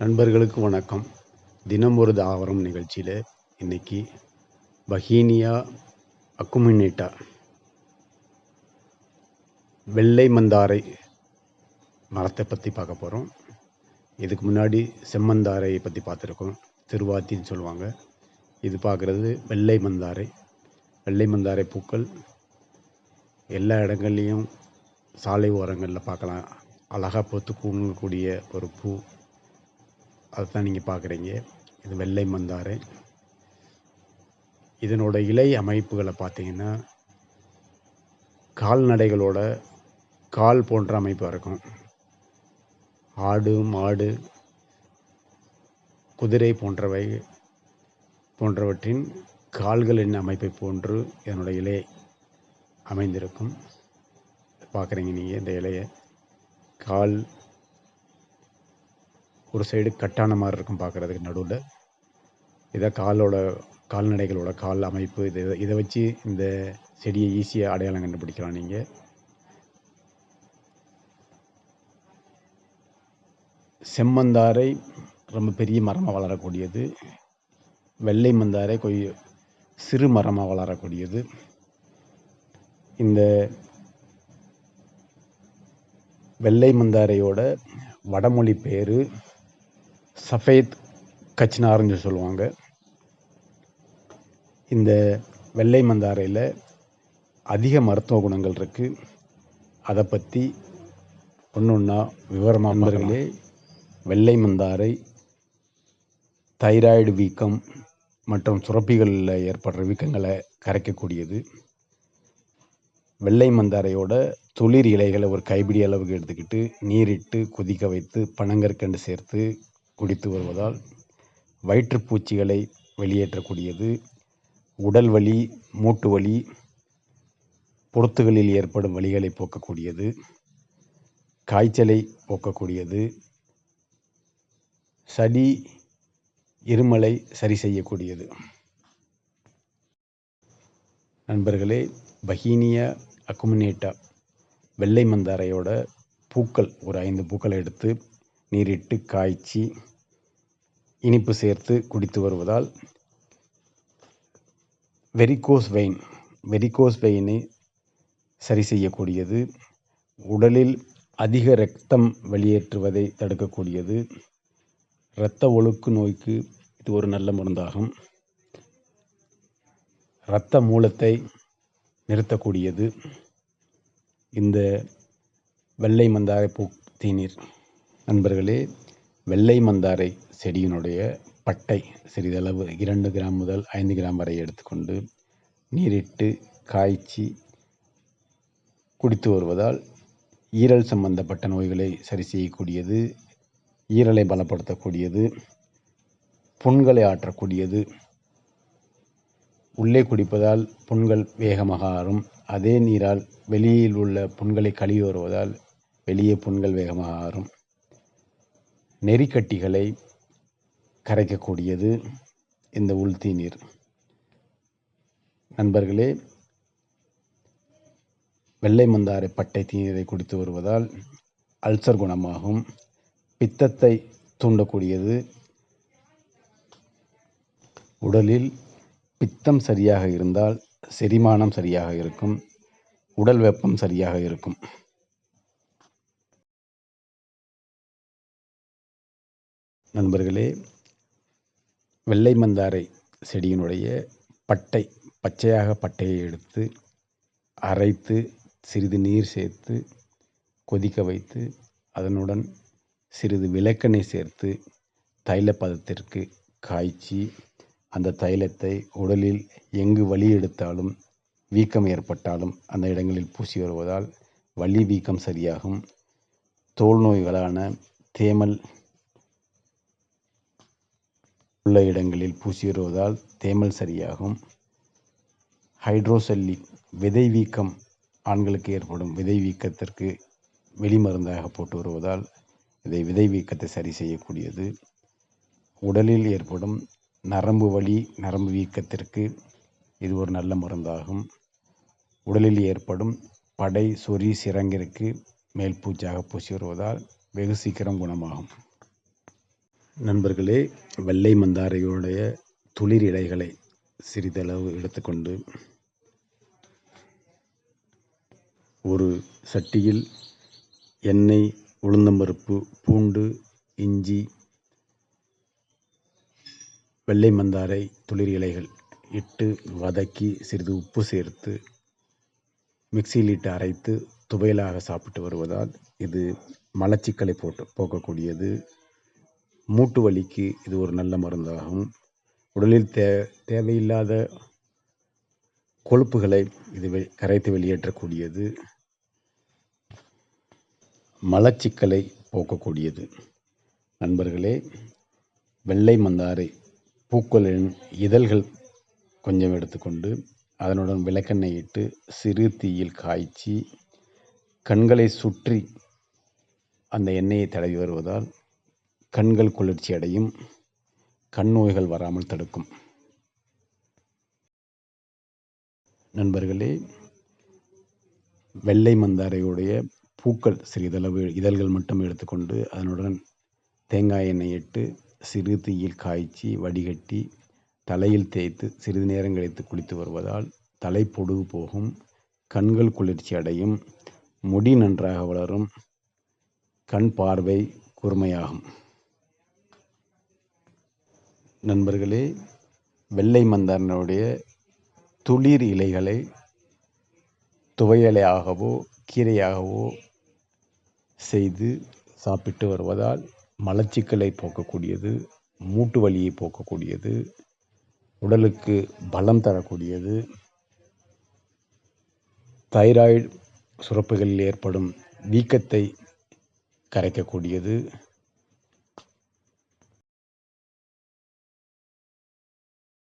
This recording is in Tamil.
நண்பர்களுக்கு வணக்கம். தினம் ஒரு தாவரம் நிகழ்ச்சியில் இன்னைக்கு பஹீனியா அக்குமினேட்டா வெள்ளை மந்தாரை மரத்தை பற்றி பார்க்க போகிறோம் இதுக்கு முன்னாடி செம்மந்தாரை பற்றி பார்த்துருக்கோம். திருவாத்தின்னு சொல்லுவாங்க. இது பார்க்குறது வெள்ளை மந்தாரை. வெள்ளை மந்தாரை பூக்கள் எல்லா இடங்கள்லையும் சாலை ஓரங்களில் பார்க்கலாம். அழகாக பொத்து கூடக்கூடிய ஒரு பூ. அதுதான் நீங்கள் பார்க்குறீங்க. இது வெள்ளை மந்தாரை இதனோட இலை அமைப்புகளை பார்த்தீங்கன்னா கால்நடைகளோட கால் போன்ற அமைப்பாக இருக்கும். ஆடு மாடு குதிரை போன்றவை போன்றவற்றின் கால்களின் அமைப்பை போன்று இதனோட இலை அமைந்திருக்கும். பார்க்குறீங்க நீங்கள் இந்த இலையை. கால் ஒரு சைடு கட்டான மாதிரி இருக்கும் பார்க்குறதுக்கு நடுவில். இதை காலோட கால்நடைகளோட கால் அமைப்பு இது இதை வச்சு இந்த செடியை ஈஸியாக அடையாளம் கண்டுபிடிக்கலாம் நீங்கள் செம்மந்தாரை ரொம்ப பெரிய மரமாக வளரக்கூடியது. வெள்ளை மந்தாரை கொய் சிறு மரமாக வளரக்கூடியது. இந்த வெள்ளை மந்தாரையோட வடமொழி பேர் சஃபேத் கச்னார்னு சொல்லுவாங்க. இந்த வெள்ளை மந்தாரையில் அதிக மருத்துவ குணங்கள் இருக்குது அதை பற்றி ஒன்று ஒன்றா விவரமாக நண்பர்களே வெள்ளை மந்தாரை தைராய்டு வீக்கம் மற்றும் சுரப்பிகளில் ஏற்படுற வீக்கங்களை கரைக்கக்கூடியது. வெள்ளை மந்தாரையோட துளிர் இலைகளை ஒரு கைப்பிடி அளவுக்கு எடுத்துக்கிட்டு நீரிட்டு கொதிக்க வைத்து பனங்கற்கண்டு சேர்த்து குடித்து வருவதால் வயிற்றுப்பூச்சிகளை வெளியேற்றக்கூடியது. உடல் வலி மூட்டு வலி பொருத்துகளில் ஏற்படும் வலிகளை போக்கக்கூடியது. காய்ச்சலை போக்கக்கூடியது. சளி இருமலை சரி செய்யக்கூடியது. நண்பர்களே பஹீனியா அக்குமினேட்டா வெள்ளை மந்தாரையோட பூக்கள் ஒரு ஐந்து பூக்களை எடுத்து நீரிட்டு காய்ச்சி இனிப்பு சேர்த்து குடித்து வருவதால் வெரிகோஸ் வெயின் வெரிகோஸ் வெயினை சரி செய்யக்கூடியது. உடலில் அதிக இரத்தம் வெளியேற்றுவதை தடுக்கக்கூடியது. இரத்த ஒழுக்கு நோய்க்கு இது ஒரு நல்ல மருந்தாகும். இரத்த மூலத்தை நிறுத்தக்கூடியது. இந்த வெள்ளை மந்தாரை பூ தீநீர். நண்பர்களே வெள்ளை மந்தாரை செடியினுடைய பட்டை சிறிதளவு இரண்டு கிராம் முதல் ஐந்து கிராம் வரை எடுத்துக்கொண்டு நீரிட்டு காய்ச்சி குடித்து வருவதால் ஈரல் சம்பந்தப்பட்ட நோய்களை சரி செய்யக்கூடியது ஈரலை பலப்படுத்தக்கூடியது புண்களை ஆற்றக்கூடியது. உள்ளே குடிப்பதால் புண்கள் வேகமாக ஆறும். அதே நீரால் வெளியில் உள்ள புண்களை கழுவி வருவதால் வெளியே புண்கள் வேகமாக ஆறும். நெறிக்கட்டிகளை கரைக்கக்கூடியது இந்த உள்தீ நீர் நண்பர்களே வெள்ளை மந்தாரை பட்டை தீநீரை குடித்து வருவதால் அல்சர் குணமாகும். பித்தத்தை தூண்டக்கூடியது. உடலில் பித்தம் சரியாக இருந்தால் செரிமானம் சரியாக இருக்கும். உடல் வெப்பம் சரியாக இருக்கும். நண்பர்களே வெள்ளை மந்தாரை செடியினுடைய பட்டை பச்சையாக பட்டையை எடுத்து அரைத்து சிறிது நீர் சேர்த்து கொதிக்க வைத்து அதனுடன் சிறிது விளக்கெண்ணெய் சேர்த்து தைல பதத்திற்கு காய்ச்சி அந்த தைலத்தை உடலில் எங்கு வலி எடுத்தாலும் வீக்கம் ஏற்பட்டாலும் அந்த இடங்களில் பூசி வருவதால் வலி வீக்கம் சரியாகும். தோல் நோய்களான தேமல் உள்ள இடங்களில் பூசி வருவதால் தேமல் சரியாகும். ஹைட்ரோசல்லி விதை வீக்கம் ஆண்களுக்கு ஏற்படும் விதை வீக்கத்திற்கு வெளிமருந்தாக போட்டு வருவதால் இதை விதை வீக்கத்தை சரி செய்யக்கூடியது. உடலில் ஏற்படும் நரம்பு வலி நரம்பு வீக்கத்திற்கு இது ஒரு நல்ல மருந்தாகும். உடலில் ஏற்படும் படை சொறி சிரங்கிற்கு மேல் பூச்சாக பூசி வருவதால் வெகு சீக்கிரம் குணமாகும். நண்பர்களே வெள்ளை மந்தாரையுடைய துளிர் இலைகளை சிறிதளவு எடுத்துக்கொண்டு ஒரு சட்டியில் எண்ணெய் உளுந்தம்பருப்பு பூண்டு இஞ்சி வெள்ளை மந்தாரை துளிர் இலைகள் இட்டு வதக்கி சிறிது உப்பு சேர்த்து மிக்சியில் இட்டு அரைத்து துவையலாக சாப்பிட்டு வருவதால் இது மலச்சிக்கலை போட்டு போக்கக்கூடியது. மூட்டு வலிக்கு இது ஒரு நல்ல மருந்தாகும். உடலில் தே தேவையில்லாத கொழுப்புகளை இது வெ கரைத்து வெளியேற்றக்கூடியது. மலச்சிக்கலை போக்கக்கூடியது. நண்பர்களே வெள்ளை மந்தாரை பூக்களின் இதழ்கள் கொஞ்சம் எடுத்துக்கொண்டு அதனுடன் விளக்கெண்ணெய் இட்டு சிறு தீயில் காய்ச்சி கண்களை சுற்றி அந்த எண்ணெயை தடவி வருவதால் கண்கள் குளிர்ச்சி அடையும். கண் நோய்கள் வராமல் தடுக்கும். நண்பர்களே வெள்ளை மந்தாரையுடைய பூக்கள் சிறிதளவு இதழ்கள் மட்டும் எடுத்துக்கொண்டு அதனுடன் தேங்காய் எண்ணெய் இட்டு சிறு தீயில் காய்ச்சி வடிகட்டி தலையில் தேய்த்து சிறிது நேரம் கழித்து குளித்து வருவதால் தலை பொடுகு போகும் கண்கள் குளிர்ச்சி அடையும் முடி நன்றாக வளரும் கண் பார்வை கூர்மையாகும். நண்பர்களே வெள்ளை மந்தாரனுடைய துளிர் இலைகளை துவையலையாகவோ கீரையாகவோ செய்து சாப்பிட்டு வருவதால் மலச்சிக்கலை போக்கக்கூடியது மூட்டு வலியை போக்கக்கூடியது உடலுக்கு பலம் தரக்கூடியது தைராய்டு சுரப்புகளில் ஏற்படும் வீக்கத்தை கரைக்கக்கூடியது